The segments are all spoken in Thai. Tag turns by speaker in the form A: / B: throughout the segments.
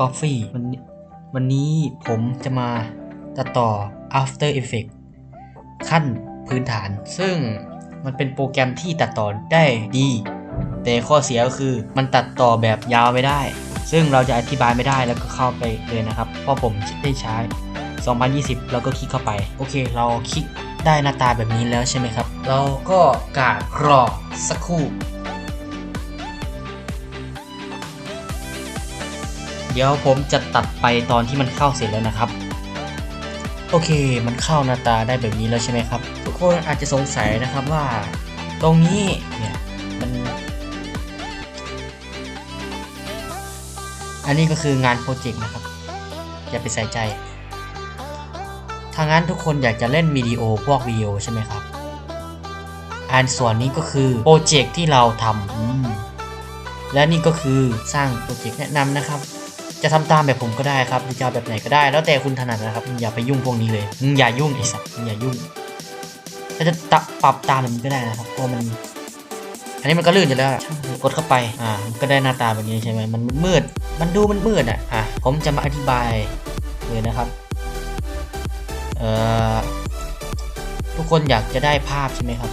A: ดีครับวันนี้ผมกอฟฟี่วันนี้วันนี้ผมจะมาตัดต่อ After Effects ขั้นพื้นฐาน ซึ่งมันเป็นโปรแกรมที่ตัดต่อได้ดี แต่ข้อเสียก็คือมันตัดต่อแบบยาวไม่ได้ ซึ่งเราจะอธิบายไม่ได้แล้วก็เข้าไปเลยนะครับ เพราะผมได้ใช้ 2020 แล้วก็คลิกเข้าไป โอเค เราคลิกได้หน้าตาแบบนี้แล้วใช่ไหมครับ เราก็กาดรอสักครู่ เดี๋ยวผมจะตัดไปตอนที่มันเข้าเสร็จแล้วนะครับ โอเค มันเข้าหน้าตาได้แบบนี้แล้วใช่ไหมครับ ทุกคนอาจจะสงสัยนะครับว่า ตรงนี้เนี่ยมันอันนี้ก็คืองานโปรเจกต์นะครับ อย่าไปใส่ใจถ้างั้นทุกคนอยากจะเล่นวิดีโอพวกวิดีโอใช่ไหมครับอันส่วนนี้ก็คือโปรเจกต์ที่เราทำและนี่ก็คือสร้างโปรเจกต์แนะนำนะครับ จะทำตามแบบผมก็ได้ครับจะแบบไหนก็ได้ แล้วแต่คุณถนัดนะครับอย่าไปยุ่งพวกนี้เลยมึงอย่ายุ่งไอ้สัสมึงอย่ายุ่งถ้าจะตะปรับตามมันก็ได้นะครับเพราะมัน อันนี้มันก็ลื่นอยู่แล้วกดเข้าไปอ่าก็ได้หน้าตาแบบนี้ใช่ไหมมันมืดมันดูมันมืดอะอะผมจะมาอธิบายเลยนะครับเอ่อทุกคนอยากจะได้ภาพใช่ไหมครับ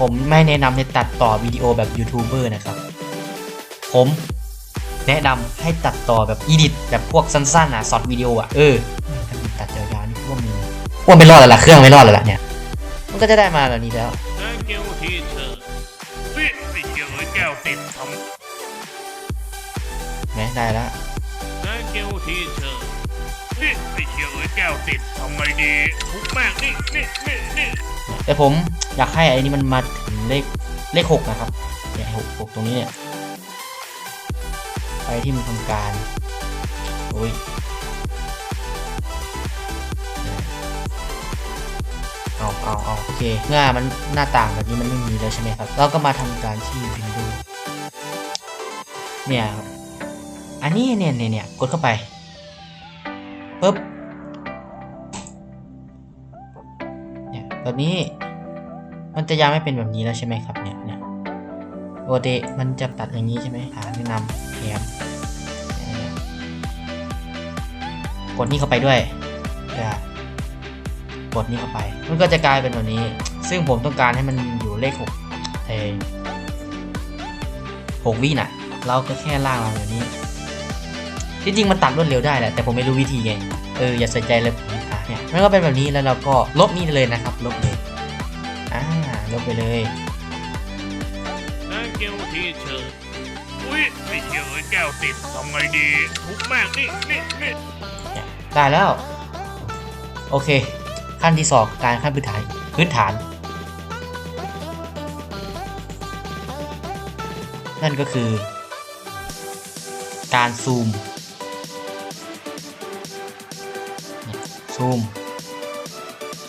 A: ผมไม่แนะนำให้ตัดต่อวิดีโอแบบยูทูบเบอร์นะครับ ผม แนะนำให้ตัดต่อแบบอีดิทแบบพวกสั้นๆอะสอดวิดีโออะเออถ้ามีตัดยาวๆนี่พวกมึงพวกไม่รอดแล้วล่ะเครื่องไม่รอดแล้วล่ะเนี่ยมันก็จะได้มาแบบนี้แล้ว
B: Thank you teacher เฮ้ยไอ้เหี้ยเอ้ยแก้วติดท
A: ไงได้แล้วำ
B: Thank you teacher เฮ้ยไอ้เหี้ยเอ้ยแก้วติดทำไงดีทุกแม่งนี่นี่นี่นี่
A: แต่ผมอยากให้ไอ้นี่มันมาถึงเลขเลขหกนะครับเนี่ยหกหกตรงนี้เนี่ย ไปที่มันทำการโอ้ยเอาเอาเอาโอเคเมื่อมันหน้าต่างแบบนี้มันไม่มีแล้วใช่ไหมครับ เราก็มาทำการที่ Windows เนี่ยครับอันนี้เนี่ยเนี่ยเนี่ยกดเข้าไปปุ๊บเนี่ยแบบนี้มันจะยังไม่เป็นแบบนี้แล้วใช่ไหมครับเนี่ยเนี่ยปกติมันจะตัดอย่างนี้ใช่ไหมหาแนะนำ แถมเนี่ยกดนี่เข้าไปด้วยจะกดนี่เข้าไป มันก็จะกลายเป็นแบบนี้ ซึ่งผมต้องการให้มันอยู่เลขหกเออหกวิน่ะ เราก็แค่ล่างมาแบบนี้จริงมันตัดรวดเร็วได้แหละแต่ผมไม่รู้วิธีไงเอออย่าใส่ใจเลยผมอะเนี่ยมันก็เป็นแบบนี้แล้วเราก็ลบนี่เลยนะครับ ลบเลยอ่าลบไปเลย
B: Thank you teacher อุ้ยไอ้เหี้ยเอ้ยแก้วติดทำไงดีทุกแม่งนี่นี่นี่
A: เนี่ยได้แล้ว โอเค ขั้นที่สองการขั้นพื้นฐานพื้นฐาน นั่นก็คือ การซูมซูม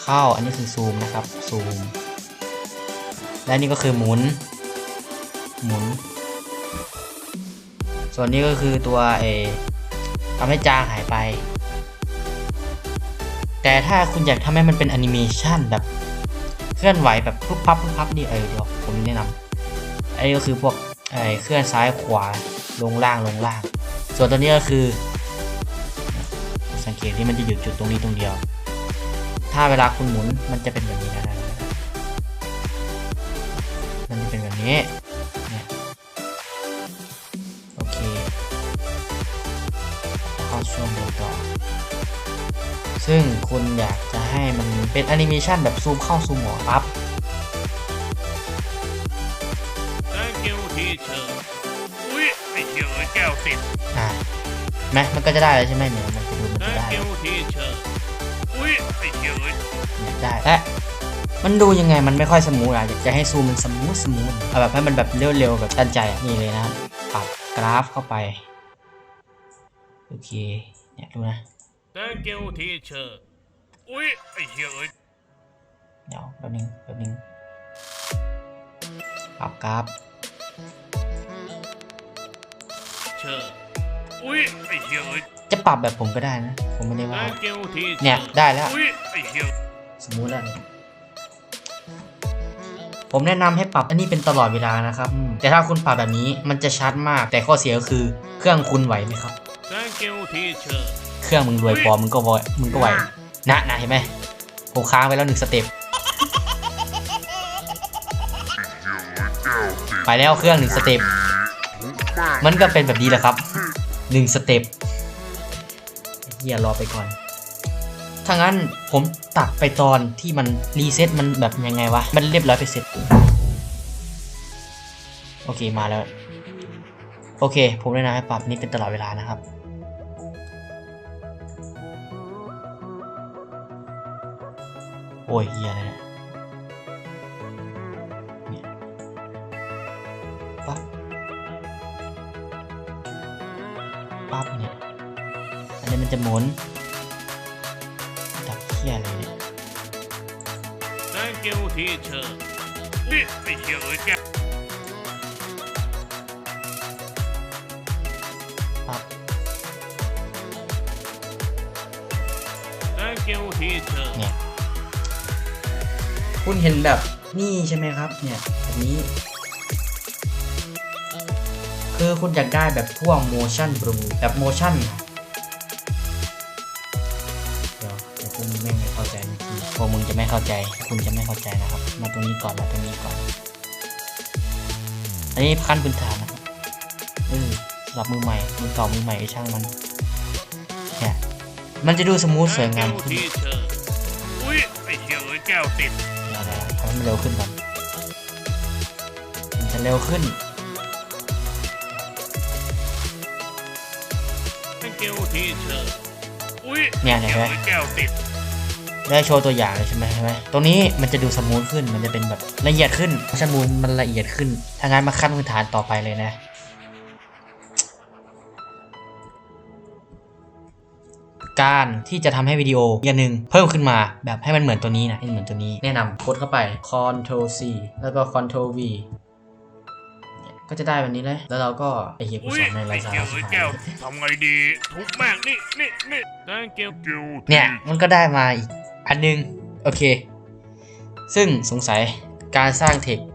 A: เข้าอันนี้คือซูมนะครับซูม และนี่ก็คือหมุน หมุน ส่วนนี้ก็คือตัวเอทำให้จางหายไป แต่ถ้าคุณอยากทำให้มันเป็นแอนิเมชันแบบเคลื่อนไหวแบบปุ๊บปั๊บปุ๊บปั๊บนี่เออเดี๋ยวผมแนะนำอันนี้ก็คือพวกไอเคลื่อนซ้ายขวาลงล่างลงล่าง ส่วนตัวนี้ก็คือ สังเกตที่มันจะหยุดจุดตรงนี้ตรงเดียว ถ้าเวลาคุณหมุนมันจะเป็นแบบนี้นะมันจะเป็นแบบนี้ โอเคเข้าช่วงเดินต่อ ซึ่งคุณอยากจะให้มันเป็นแอนิเมชันแบบซูมเข้าซูมออกปั๊บ
B: Thank you teacher อุ้ยไอ้เหี้ยเอ้ยแก้วติด
A: อ่าไหมมันก็จะได้แล้วใช่ไหมเนี่ยมันจะดูมันจะได้
B: Thank you teacher อุ้ยไอ้เหี้ยเอ้ย
A: เนี่ยได้และมันดูยังไงมันไม่ค่อยสมูทอะอยากจะให้ซูมมันสมูทสมูทเอาแบบให้มันแบบเร็วๆแบบตันใจอะนี่เลยนะครับปรับ กราฟเข้าไป โอเค เนี่ยดูนะ
B: Thank you teacher อุ้ยไอ้เหี้ยเอ้ย
A: เดี๋ยวแป๊บนึงแป๊บนึงปรับกราฟ
B: เชอร์อุ้ยไอ้เหี้ยเอ้ย
A: จะปรับแบบผมก็ได้นะ ผมไม่ได้ว่า
B: Thank you teacher
A: เนี่ยได้แล้ว
B: อุ้ยไอ้เหี้ย
A: สมูทแล้ว ผมแนะนำให้ปรับอันนี้เป็นตลอดเวลานะครับอืมแต่ถ้าคุณปรับแบบนี้มันจะชัดมาก แต่ข้อเสียก็คือเครื่องคุณไหวไหมครับ
B: Thank you teacher
A: เครื่องมึงรวยพอมึงก็ไหวมึงก็ไหวนะนะเห็นไหมผมค้างไปแล้วหนึ่งสเต็ปไปแล้วเครื่องหนึ่งสเต็ปมันก็เป็นแบบนี้แหละครับหนึ่งสเต็ปเฮียรอไปก่อน ถ้างั้นผมตัดไปตอนที่มันรีเซ็ตมันแบบยังไงวะ มันเรียบร้อยไปเสร็จ โอเคมาแล้ว โอเค ผมแนะนำให้ปรับนี่เป็นตลอดเวลานะครับโอ้ยเฮียเนี่ยเนี่ยปั๊บ ปั๊บเนี่ย อันนี้มันจะหมุน
B: Thank you teacher อุ๊ยไม่เชื่อเลยแก้ว
A: ปั๊บ
B: Thank you teacher
A: เนี่ย คุณเห็นแบบนี่ใช่ไหมครับ เนี่ยแบบนี้ คือคุณอยากได้แบบพวก motion blue แบบ motion จะไม่เข้าใจ คุณจะไม่เข้าใจนะครับ มาตรงนี้ก่อนมาตรงนี้ก่อน อันนี้ขั้นพื้นฐานนะครับเออสำหรับมือใหม่มือเก่ามือใหม่ก็ช่างมันเนี่ยมันจะดูสมูทสวย
B: Thank
A: งาม
B: you
A: ขึ้น
B: teacher อุ๊ยไม่เชื่อเลยแก้วติด
A: เดี๋ยวๆทำให้มันเร็วขึ้นก่อนมันจะเร็วขึ้น
B: Thank you teacher อุ๊ย
A: เนี่ย
B: ไม่
A: เห็นไหม
B: เชื่อเลยแก้วติด
A: ได้โชว์ตัวอย่างเลยใช่ไหมใช่ไหมตรงนี้มันจะดูสมูทขึ้น มันจะเป็นแบบละเอียดขึ้นชั่นมูลมันละเอียดขึ้น ถ้างั้นมาขั้นพื้นฐานต่อไปเลยนะการที่จะทำให้วิดีโออย่างหนึ่งเพิ่มขึ้นมาแบบให้มันเหมือนตัวนี้นะให้เหมือนตัวนี้ แนะนำกดเข้าไป Ctrl C แล้วก็ Ctrl V เนี่ยก็จะได้แบบนี้เลยแล้วเราก็ไอเหี้ยกู
B: อุ๊
A: ส
B: ย
A: อนในไล
B: ไม่
A: น์สา
B: เชื่อ
A: ระ
B: เล
A: ชิ
B: ย
A: บหาย
B: แก้วทำไงดีทุกข์มากนี่นี่นี่ Thank you
A: เนี่ยมันก็ได้มาอีก อันนึง โอเค ซึ่งสงสัยการสร้าง text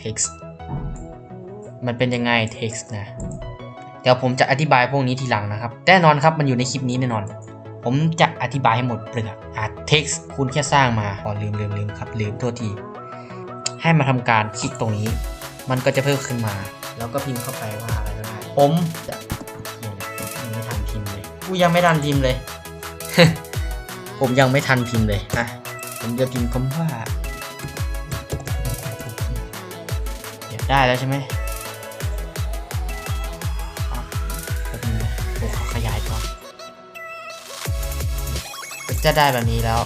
A: text มันเป็นยังไง text นะ เดี๋ยวผมจะอธิบายพวกนี้ทีหลังนะครับ แน่นอนครับมันอยู่ในคลิปนี้แน่นอน ผมจะอธิบายให้หมดเปลือกอะ text คุณแค่สร้างมาอ๋อลืมลืมลืมครับ ลืมโทษที ให้มาทำการคลิกตรงนี้ มันก็จะเพิ่มขึ้นมา แล้วก็พิมพ์เข้าไปว่าอะไรก็ได้ผมจะยังไม่ทันพิมพ์เลย กูยังไม่ทันพิมพ์เลย ผมยังไม่ทันพิมพ์เลยนะผมจะพิมพ์คำว่าเดี๋ยวได้แล้วใช่ไหมอะแป๊บนึงนะโอ้เขาขยายก่อนจะได้แบบนี้แล้ว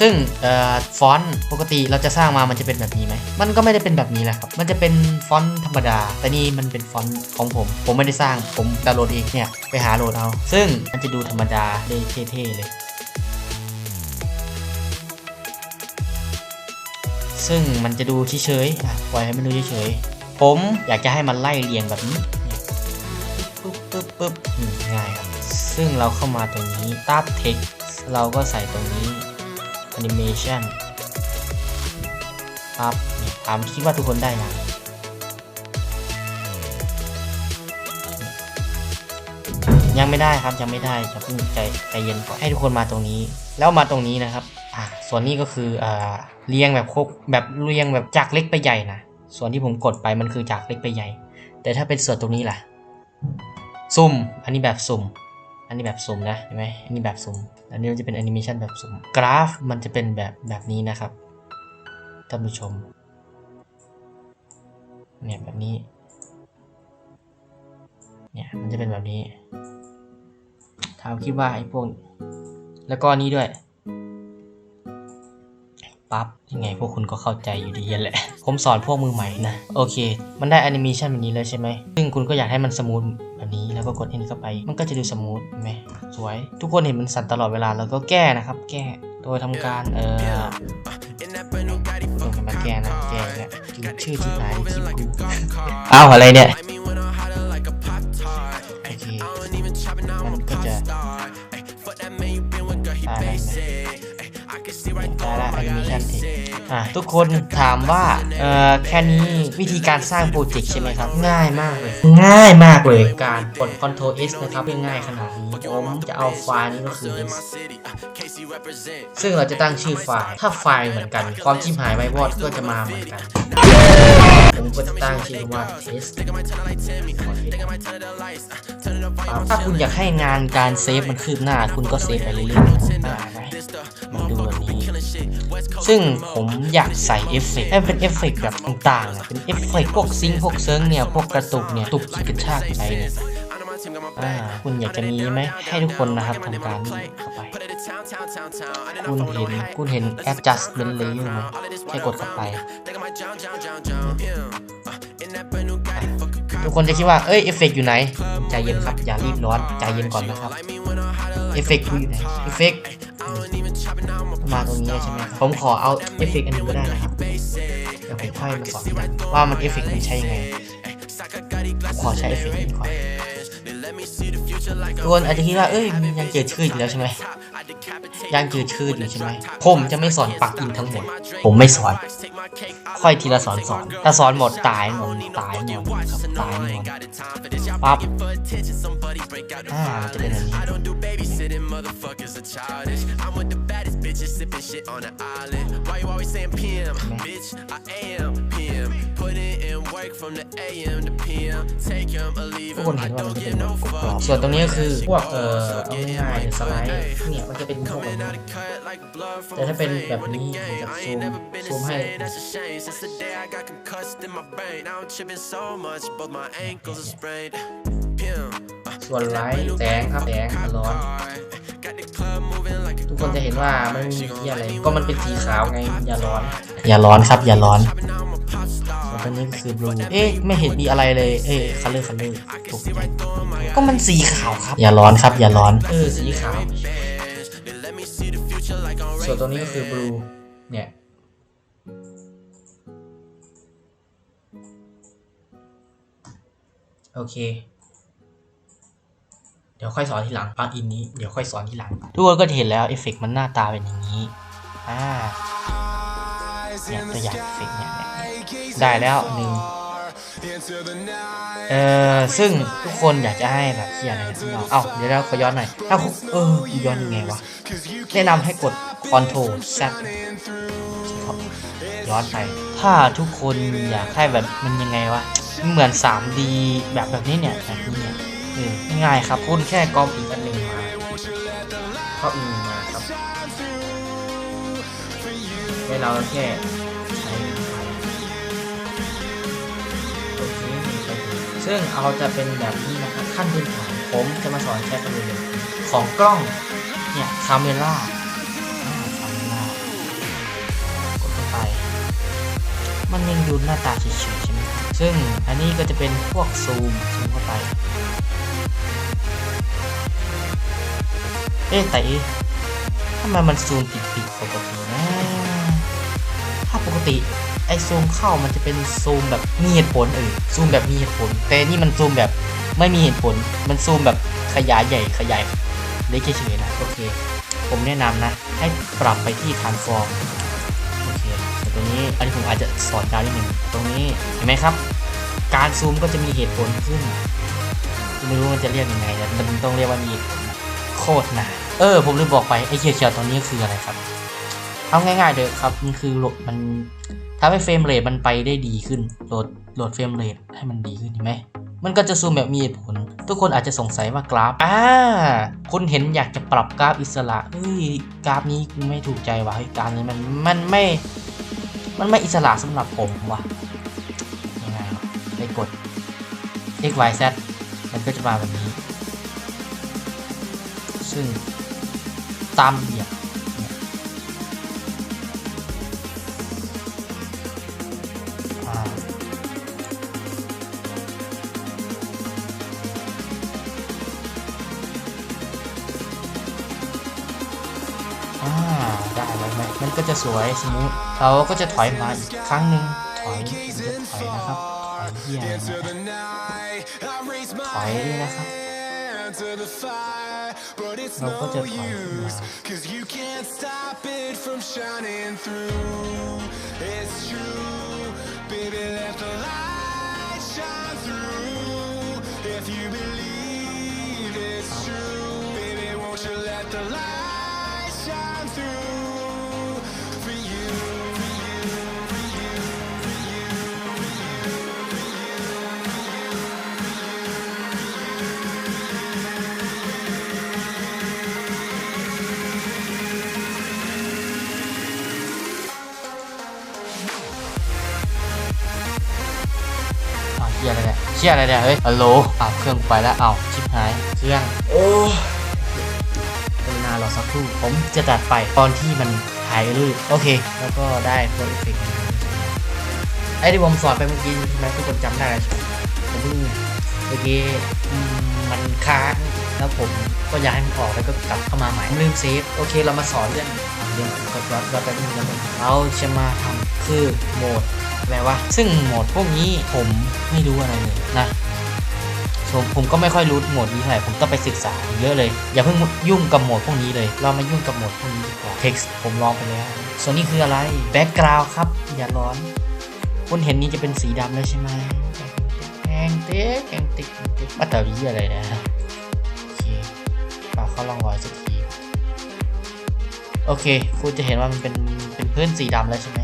A: ซึ่งออฟอนต์ปกติเราจะสร้างมามันจะเป็นแบบนี้ไหม มันก็ไม่ได้เป็นแบบนี้แหละครับ มันจะเป็นฟอนต์ธรรมดา แต่นี่มันเป็นฟอนต์ของผม ผมไม่ได้สร้าง ผมดาวน์โหลดเองเนี่ย ไปหาโหลดเอา ซึ่งมันจะดูธรรมดาได้เท่ๆเลย ซึ่งมันจะดูเฉยๆปล่อยให้มันดูเฉยๆผมอยากจะให้มันไล่เรียงแบบนี้ปึ๊บปึ๊บปึ๊บง่ายครับ ซึ่งเราเข้ามาตรงนี้ตับ text เราก็ใส่ตรงนี้ animation ปั๊บถามคิดว่าทุกคนได้ยังยังไม่ได้ครับยังไม่ได้จะพิ่งใจใจเย็นก่อนให้ทุกคนมาตรงนี้ แล้วมาตรงนี้นะครับ อ่าส่วนนี้ก็คืออ่าเรียงแบบครบแบบเรียงแบบจากเล็กไปใหญ่นะส่วนที่ผมกดไปมันคือจากเล็กไปใหญ่ แต่ถ้าเป็นส่วนตรงนี้ล่ะซุ่มอันนี้แบบสุ่มอันนี้แบบสุ่มนะเห็นไหมอันนี้แบบสุ่มอันนี้มันจะเป็นแอนิเมชันแบบสุ่มกราฟมันจะเป็นแบบแบบนี้นะครับท่านผู้ชมเนี่ยแบบนี้เนี่ยมันจะเป็นแบบนี้ถามคิดว่าไอ้พวกแล้วก็นี้ด้วย ปั๊บยังไงพวกคุณก็เข้าใจอยู่ดีแหละ ผมสอนพวกมือใหม่นะ โอเค มันได้แอนิเมชันแบบนี้เลยใช่ไหม ซึ่งคุณก็อยากให้มันสมูทแบบนี้แล้วก็กดเห็นเข้าไป มันก็จะดูสมูทไหมสวย ทุกคนเห็นมันสั่นตลอดเวลาแล้วก็แก้นะครับ แก้โดยทำการเออต้องมาแก้นะแก้แล้วชื่อที่ไหนคลิปกูอ้าวอะไรเนี่ย อนิเมชันทีอะทุกคนถามว่าเอ่อแค่นี้วิธีการสร้างโปรเจกต์ใช่ไหมครับ ง่ายมากเลย ง่ายมากเลยการกด Ctrl S นะครับเพื่อง่ายขนาดนี้ผมจะเอาไฟล์นี้ก็คือ S ซึ่งเราจะตั้งชื่อไฟล์ ถ้าไฟล์เหมือนกัน ความชิบหายไววอดก็จะมาเหมือนกันผมก็จะตั้งชื่อว่า test ถ้าคุณอยากให้งานการเซฟมันคืบหน้า คุณก็เซฟไปเรื่อยๆอ่าไหมมาดูแบบนี้ ซึ่งผมอยากใส่เอฟเฟกต์ให้เป็นเอฟเฟกต์แบบต่างๆ เป็นเอฟเฟกต์พวกซิงค์พวกเซิร์งเนี่ย พวกกระตุกเนี่ย ตุกจิกกระชากใจเนี่ยคุณอยากจะมีไหมให้ทุกคนนะครับทำการเข้าไป คุณเห็นคุณเห็น adjustment layer ไหมแค่กดเข้าไป ทุกคนจะคิดว่า เอ้ยเอฟเฟกต์อยู่ไหน ใจเย็นครับ อย่ารีบร้อน ใจเย็นก่อนนะครับ เอฟเฟกต์อยู่ไหน เอฟเฟกต์มาตรงนี้ใช่ไหมผมขอเอาเอฟเฟกต์อันนี้ก็ได้นะครับ เดี๋ยวผมค่อยมาสอนกันว่ามันเอฟเฟกต์มันใช้ยังไงผมขอใช้เอฟเฟกต์นี้ก่อนทุกคนอาจจะคิดว่า เอ้ยมันยังเจอชื่ออยู่แล้วใช่ไหม ยังเจอชื่ออยู่ใช่ไหมผมจะไม่สอนปลักอินทั้งหมด ผมไม่สอน ค่อยทีละสอนสอน ถ้าสอนหมดตายหมดตายหมดครับตายหมดปั๊บอ่ามันจะเป็นแบบนี้ ทุกคนเห็นว่ามันจะเป็นแบบกรอบๆส่วนตรงนี้ก็คือพวกเอ่อเอาง่ายๆสไลด์เนี่ยมันจะเป็นพวกแบบนี้แต่ถ้าเป็นแบบนี้ผมจะซูมซูมให้ส่วนไลท์แสงครับแสงร้อนทุกคนจะเห็นว่ามันมีที่อะไรก็มันเป็นสีขาวไงอย่าร้อน อย่าร้อนครับอย่าร้อน ส่วนตัวนี้ก็คือบลูเอ๊ะไม่เห็นมีอะไรเลย เอ๊ะคัลเลอร์คัลเลอร์ตกใจก็มันสีขาวครับ อย่าร้อนครับ อย่าร้อนเออสีขาว ส่วนตัวนี้ก็คือบลูเนี่ยโอเค เดี๋ยวค่อยสอนทีหลังปลั๊กอินนี้ เดี๋ยวค่อยสอนทีหลัง ทุกคนก็จะเห็นแล้วเอฟเฟกต์มันหน้าตาเป็นอย่างนี้ อ่าเนี่ยตัวอย่างเอฟเฟกต์เนี่ยเนี่ยเนี่ย ได้แล้วหนึ่งเออซึ่งทุกคนอยากจะให้แบบที่อะไรนะเอ้าเดี๋ยวเราขอย้อนหน่อยถ้าคุณเออย้อนยังไงวะแนะนำให้กด Ctrl Z ครับย้อนไปถ้าทุกคนอยากให้แบบมันยังไงวะเหมือน 3D แบบแบบนี้เนี่ยแบบนี้เนี่ยเออง่ายๆครับคุณแค่ก๊อปอีกอันหนึ่งมาก๊อปอีกอันหนึ่งมาครับให้เราแค่ ซึ่งเอาจะเป็นแบบนี้นะครับขั้นพื้นฐานผมจะมาสอนแค่กันเลยของกล้องเนี่ยคาเมล่าคาเมล่ากดเข้าไป มันยังดูหน้าตาเฉยๆใช่ไหมครับซึ่งอันนี้ก็จะเป็นพวกซูมซูมเข้าไป เอ๊ะแต่ทำไมมันซูมติดปิดปกตินะ ถ้าปกติ ไอซูมเข้ามันจะเป็นซูมแบบมีเหตุผลเออซูมแบบมีเหตุผล แต่นี่มันซูมแบบไม่มีเหตุผล มันซูมแบบขยายใหญ่ขยายเล็กเฉยๆนะโอเค ผมแนะนำนะ ให้ปรับไปที่ transform โอเคแต่ตรงนี้อันนี้ผมอาจจะสอนยาวนิดหนึ่งตรงนี้เห็นไหมครับ การซูมก็จะมีเหตุผลขึ้นไม่รู้มันจะเรียกยังไงแต่มันต้องเรียกว่ามีโคตรนาเออ ผมลืมบอกไปไอ้เขียวๆตรงนี้คืออะไรครับ เอาง่ายๆเลยครับ มันคือมัน ทำให้เฟรมเรทมันไปได้ดีขึ้น โหลดโหลดเฟรมเรทให้มันดีขึ้นเห็นไหมมันก็จะซูมแบบมีเหตุผล ทุกคนอาจจะสงสัยว่ากราฟอ่าคุณเห็นอยากจะปรับกราฟอิสระเฮ้ยกราฟนี้กูไม่ถูกใจว่ะเฮ้ยกราฟนี้มันมันไม่ มันไม่อิสระสำหรับผมว่ะยังไงวะได้กด x y z มันก็จะมาแบบนี้ ซึ่งตามเนี่ยอ่ มันก็จะสวยสมูทเราก็จะถอยมาอีกครั้งหนึ่งถอยจะถอยนะครับถอยเที่ยะถอยนะครับเราก็จะถอยมา
C: If you let the light
A: เนี่ยเชียอะไรเนี่ย เฮ้ยฮัลโหลอ้าวเครื่องไปแล้วอ้าวชิบหาย เครื่อง โอ้กรุณารอสักครู่ ผมจะตัดไปตอนที่มันหายลื่นโอเค แล้วก็ได้โปรเอฟเฟกต์ไอ้ที่ผมสอนไปเมื่อกี้ใช่ไหมทุกคนจำได้แล้วใช่ไหมผมเพิ่งเมื่อกี้อืมมันค้างแล้วผมก็อยากให้มันออกแล้วก็กลับเข้ามาใหม่ลืมเซฟโอเคเรามาสอนเรื่องเรื่องกดรับรับไปนึงแล้วกันเราจะมาทำคือโหมด อะไรวะ ซึ่งโหมดพวกนี้ผมไม่รู้อะไรเลยนะผมผมก็ไม่ค่อยรู้โหมดนี้เท่าไหร่ผมต้องไปศึกษาเยอะเลย อย่าเพิ่งยุ่งกับโหมดพวกนี้เลย เรามายุ่งกับโหมดพวกนี้ดีกว่า text ผมลองไปแล้ว ส่วนนี้คืออะไร background ครับ อย่าร้อน คุณเห็นนี้จะเป็นสีดำแล้วใช่ไหมแองเต๊กแองติ๊กแองติ๊กมาแต่วีอะไรนะโอเคปากเขาลองรอยสักที โอเค คุณจะเห็นว่ามันเป็นเป็นพื้นสีดำแล้วใช่ไหม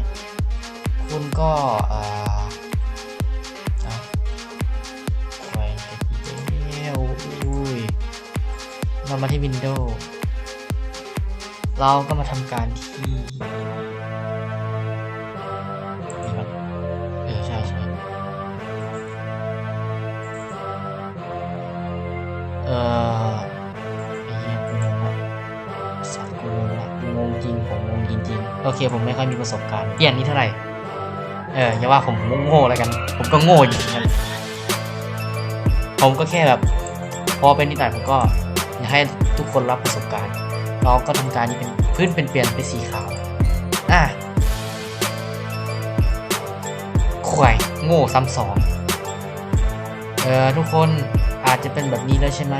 A: คุณก็อ่าเอาแขวนไปที่เดียวอุ้ยเรามาที่ Windows เราก็มาทำการที่นี่มันเออใช่ใช่เออไอ้เหี้ยกูงงละสัตว์กูงงละกูงงจริงผมงงจริงๆ โอเค ผมไม่ค่อยมีประสบการณ์เปลี่ยนนี้เท่าไหร่ เอออย่าว่าผมโง่ๆแล้วกัน ผมก็โง่อยู่เหมือนกันผมก็แค่แบบ พอเป็นนิสัยผมก็อยากให้ทุกคนรับประสบการณ์เราก็ทำการนี้เป็นพื้นเป็นเปลี่ยนเป็นสีขาวอะข่วยโง่ซ้ำสองเออทุกคนอาจจะเป็นแบบนี้แล้วใช่ไหม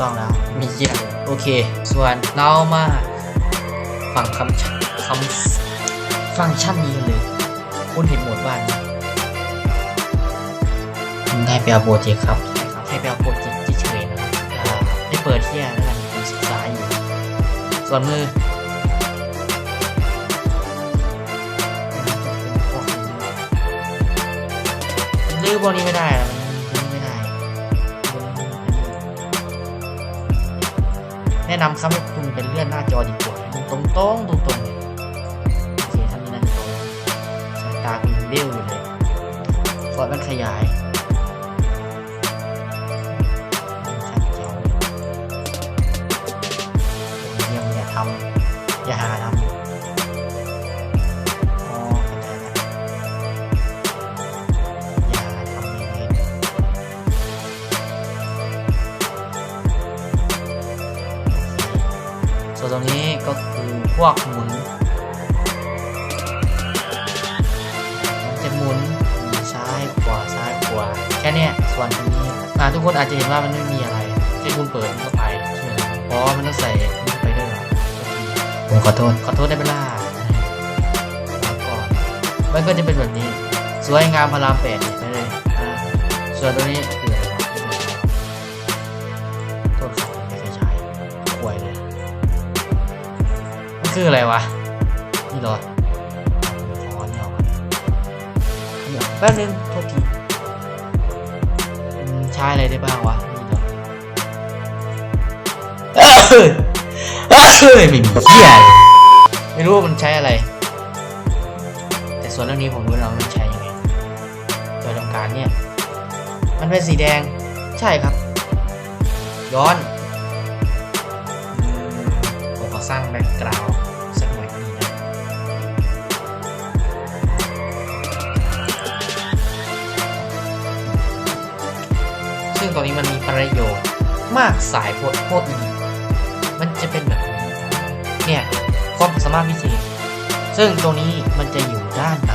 A: ต้องแล้ว มีเยี่ยมโอเค ส่วนเรามาฟังคำชัคำฟังก์ชันนี้กันเลย คุณเห็นโหมดบ้านไหมให้ไปเอาโปรเจกต์ครับใช่ครับ ให้ไปเอาโปรเจกต์เฉยๆนะครับอ่าได้เปิดที่แล้วกันผมศึกษาอยู่ ส่วนมือลื้อบนนี้ไม่ได้อะมันลื้อ แนะนำครับให้คุณเป็นเลื่อนหน้าจอดีกว่าตรงตรงตรงตรงๆโอเคทำนี้น่าจะตรงสายตาคุณเบี้ยวอยู่เลยฟอนต์มันขยาย ค่เนี้ยส่วนตรงนี้อ่าทุกคนอาจจะเห็นว่ามันไม่มีอะไรแค่คุณเปิดมันก็ไปใช่ไหมเพราะมันต้องใส่มันก็ไปด้วยเหรอผมขอโทษขอโทษได้ไหมล่ะแล้วก็มันก็จะเป็นแบบนี้ สวยงามพระรามแปดไปเลยอ่าส่วนตัวนี้คืออะไรวะโทษครับไม่เคยใช้ป่วยเลยมันคืออะไรวะนี่เหรอขอเนี่ยออกมาเดี๋ยวแป๊บนึงโทษทีอืมใช้อะไรได้บ้างวะไม่มีเหี้ยไม่รู้ว่ามันใช้อะไร แต่ส่วนเรื่องนี้ผมรู้แล้วมันใช้ยังไงโดยทำการเนี่ย มันเป็นสีแดง ใช่ครับ ย้อนผมขอสร้างแบ็กกราวด์ ตรงนี้มันมีประโยชน์มากสายพวกพวกอีมันจะเป็นแบบนี้เนี่ยความสามารถพิเศษซึ่งตรงนี้มันจะอยู่ด้านใน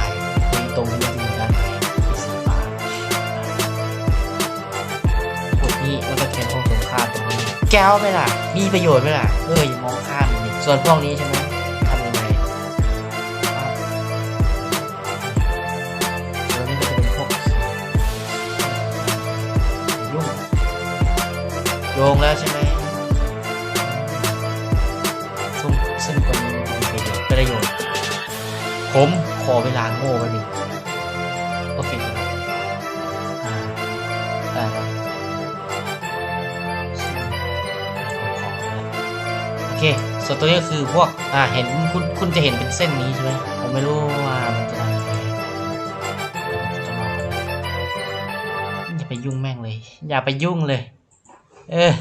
A: ตรงนี้จะอยู่ด้านในที่สีฟ้าพวกนี้แล้วก็เขียนห้องตรงข้ามตรงนี้ แก้วไหมล่ะ มีประโยชน์ไหมล่ะเอออย่ามองข้ามส่วนพวกนี้ใช่ไหม โยงแล้วใช่ไหมซึ่งซึ่งตรงนี้มันประโยชน์ ผมขอเวลาโง่ไว้ดิโอเคได้ครับโอเค ส่วนตัวนี้ก็คือพวก อ่า เห็นคุณคุณจะเห็นเป็นเส้นนี้ใช่ไหมผมไม่รู้ว่ามันจะทำยังไงจะลองก่อนนะอย่าไปยุ่งแม่งเลย อย่าไปยุ่งเลย เออ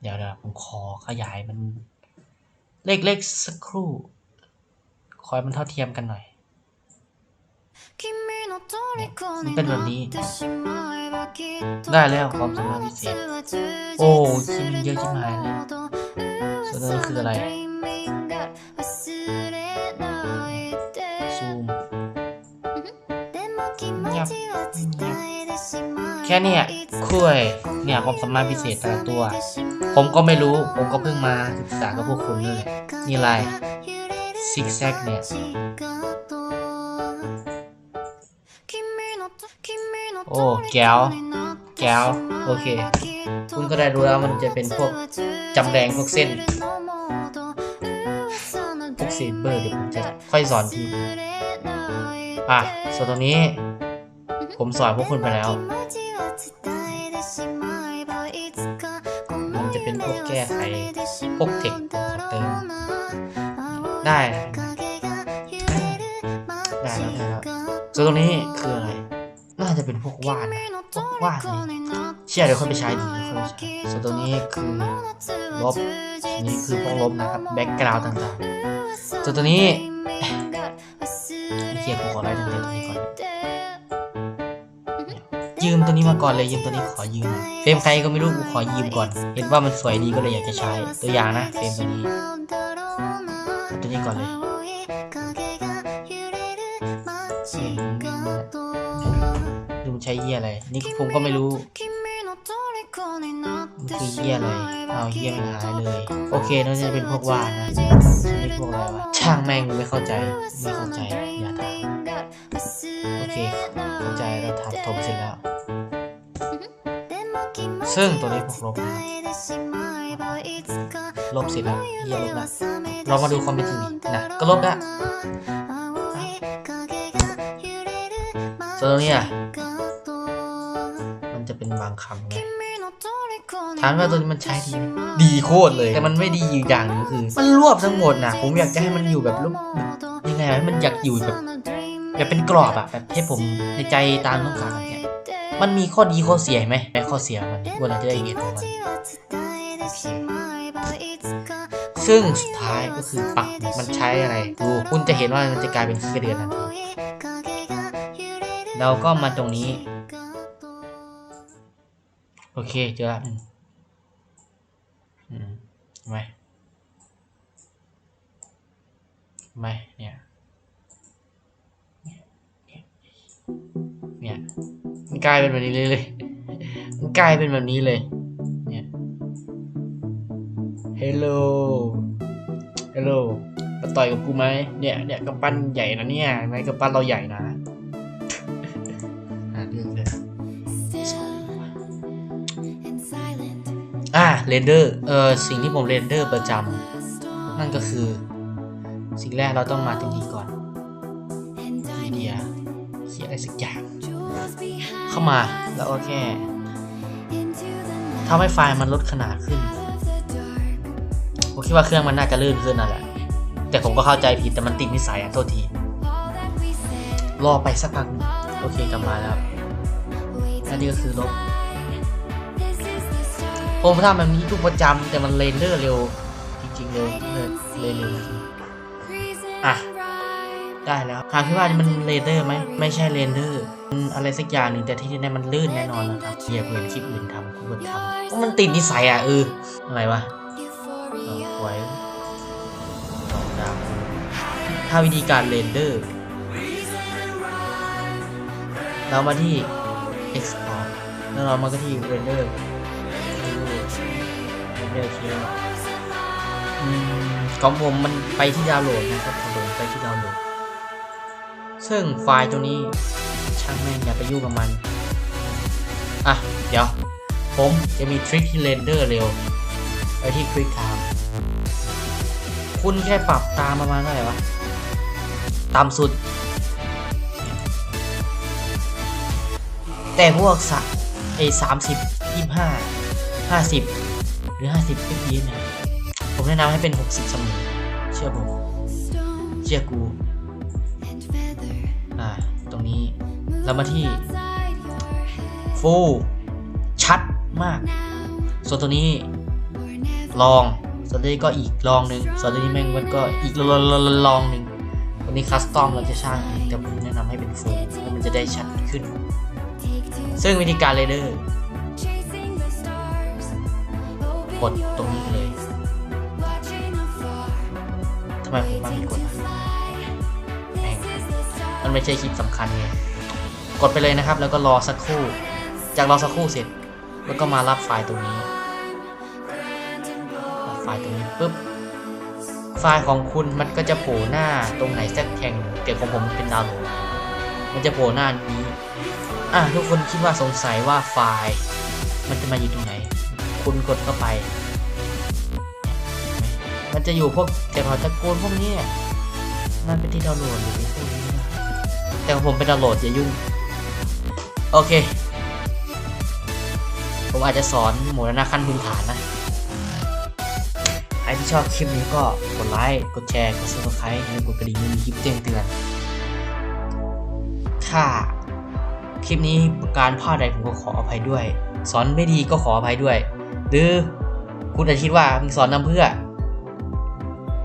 A: เดี๋ยวเดี๋ยวผมขอขยายมันเล็กๆสักครู่ คอยมันเท่าเทียมกันหน่อย
D: มันเป็นแบบนี้
A: ได้แล้วความสามารถพิเศษ โอ้คิดเยอะชิบหายเลยส่วนนั้นคืออะไรซูม
D: ยับ
A: แค่เนี้ยคุยเนี่ยความสามารถพิเศษแต่ละตัว ผมก็ไม่รู้ ผมก็เพิ่งมาศึกษากับพวกคุณนี่แหละนี่ไรซิกแซกเนี่ย
D: โอ้แก้ว
A: แก้วโอเค คุณก็ได้รู้แล้วมันจะเป็นพวกจำแรงพวกเส้นพวกเซเบอร์เดี๋ยวผมจะค่อยสอนทีอะส่วนตรงนี้ ผมสอนพวกคุณไปแล้ว แก้ไขพวกเทคเติมได้ได้แล้วได้แล้วส่วนตรงนี้คืออะไร น่าจะเป็นพวกวาดนพวกวาดนี่เชื่อเดี๋ยวค่อยไปใช้ดีเดี๋ยวค่อยไปใช้ส่วนตรงนี้คือลบอันนี้คือพวกลบนะครับแบ็กกราวด์ต่างๆส่วนตัวนี้เกียร์กูขอไล่ตรงนี้ตรงนี้ก่อน ยืมตัวนี้มาก่อนเลยยืมตัวนี้ขอยืมเฟรมใครก็ไม่รู้กูขอยืมก่อนเห็นว่ามันสวยดีก็เลยอยากจะใช้ตัวอย่างนะเฟรมตัวนี้ตัวนี้ก่อนเลยดูใช้เยี่ยอะไรนี่ผมก็ไม่รู้คือเยี่ยอะไรเอาเยี่ยมันหายเลย โอเคน่าจะเป็นพวกวาดนะนี่พวกอะไรวะช่างแม่งไม่เข้าใจไม่เข้าใจอย่าถามโอเค แล้วถามถมเสร็จแล้ว ซึ่งตัวนี้พวกลบนะครับลบเสร็จแล้วเยี่ยลบละเรามาดูความเป็นจริงดินะก็ลบละส่วนตรงนี้อะมันจะเป็นบางคำไงถามว่าตัวนี้มันใช้ดีไหมดีโคตรเลย แต่มันไม่ดีอยู่อย่างหนึงคือ มันรวบทั้งหมดนะผมอยากจะให้มันอยู่แบบรูปยังไงวะมันอยากอยู่แบบ แบบเป็นกรอบอะแบบให้ผมในใจตามต้องการเนี้ยมันมีข้อดีข้อเสียไหมข้อเสียมันวันเรจะได้เห็นของมันซึ่งสุดท้ายก็คือปักมันใช้อะไรดูคุณจะเห็นว่ามันจะกลายเป็นขี้กระเดือนทันทีเราก็มาตรงนี้ โอเคเจอละอืมอืมไหมเห็นไม่เนี่ย เนี่ยมันกลายเป็นแบบนี้เลยเลยมันกลายเป็นแบบนี้เลย เนี่ย Hello Hello มาต่อยกับกูไหมเนี่ยเนี่ยกำปั้นใหญ่นะเนี่ยเห็นไหมกำปั้นเราใหญ่นะหาเรื่องเลยอ่าเรนเดอร์เออสิ่งที่ผมเรนเดอร์ประจำนั่นก็คือ สิ่งแรกเราต้องมาตรงนี้ก่อนมีเดียเขียนอะไรสักอย่าง เข้ามาแล้วก็แค่ทำให้ไฟล์มันลดขนาดขึ้นผมคิดว่าเครื่องมันน่าจะลื่นขึ้นนั่นแหละ แต่ผมก็เข้าใจผิดแต่มันติดนิสัยอะโทษที รอไปสักพักหนึ่งโอเคกลับมาแล้วอันนี้ก็คือลบผมทำแบบนี้ทุกประจำแต่มันเรนเดอร์เร็ว จริงๆเร็วเลยเลยเร็วจริงอะ
D: อ
A: ได้แล้วถามพี่ว่ามันเรเดอร์ไหมไม่ใช่เรเดอร์มันอะไรสักอย่างหนึ่งแต่ที่นี่มันลื่นแน่นอนนะครับเฮียกูเห็นคลิปอื่นทำกูก็ทำเพราะมันติดนิสัยอะเอออะไรวะเอาไว้สองดาวถ้าวิธีการเรนเดอร์ เรามาที่ export แล้วเรามาก็ที่ render render เคอืมของผมมันไปที่ดาวน์โหลดนะครับผมไปที่ดาวน์โหลด ซึ่งไฟล์ตัวนี้ช่างแม่งอย่าไปยุ่งกับมัน อะ เดี๋ยว ผมจะมีทริคที่เรนเดอร์เร็วไปที่ Quick Time คุณแค่ปรับตามประมาณเท่าไหร่วะต่ำสุด แต่พวกสะไอ้สามสิบยี่ห้าห้าสิบหรือห้าสิบเพียเนี่ยผมแนะนำให้เป็นหกสิบเสมอเชื่อผม เชื่อกู อ่าตรงนี้เรามาที่ฟูชัดมาก ส่วนตัวนี้ลองส่วนตัวนี้ก็อีกลองหนึ่งส่วนตัวนี้แม่งมันก็อีกลองลองลองหนึ่งตัวนี้คัสตอมเราจะช่างเองแต่ผมแนะนำให้เป็นฟูเพราะมันจะได้ชัดขึ้น ซึ่งวิธีการเรเดอร์กดตรงนี้เลยทำไมผมบ้างไม่กดอะ มันไม่ใช่คลิปสำคัญไงกดไปเลยนะครับ แล้วก็รอสักครู่ จากรอสักครู่เสร็จ แล้วก็มารับไฟล์ตรงนี้ไฟล์ตรงนี้ปุ๊บไฟล์ของคุณมันก็จะโผล่หน้าตรงไหนสักแห่งเดี๋ยวของผมมันเป็นดาวน์โหลดมันจะโผล่หน้านี้อะทุกคนคิดว่าสงสัยว่าไฟล์ มันจะมาอยู่ตรงไหน คุณกดเข้าไป มันจะอยู่พวกแถวๆตระกูลพวกนี้ มันเป็นที่ดาวน์โหลดหรือพวกนี้ แต่ของผมเป็นดาวน์โหลดอย่ายุ่ง โอเค ผมอาจจะสอนหมดนะขั้นพื้นฐานนะ ใครที่ชอบคลิปนี้ก็กดไลค์ กดแชร์ กด subscribe และกดกระดิ่งมีคลิปแจ้งเตือนถ้าคลิปนี้ประการพลาดใดผมก็ขออภัยด้วย สอนไม่ดีก็ขออภัยด้วย หรือคุณอาจคิดว่ามึงสอนนำเพื่อ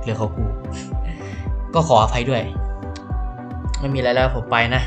A: เหลือเขากู ก็ขออภัยด้วย ไม่มีอะไรแล้วผมไปนะ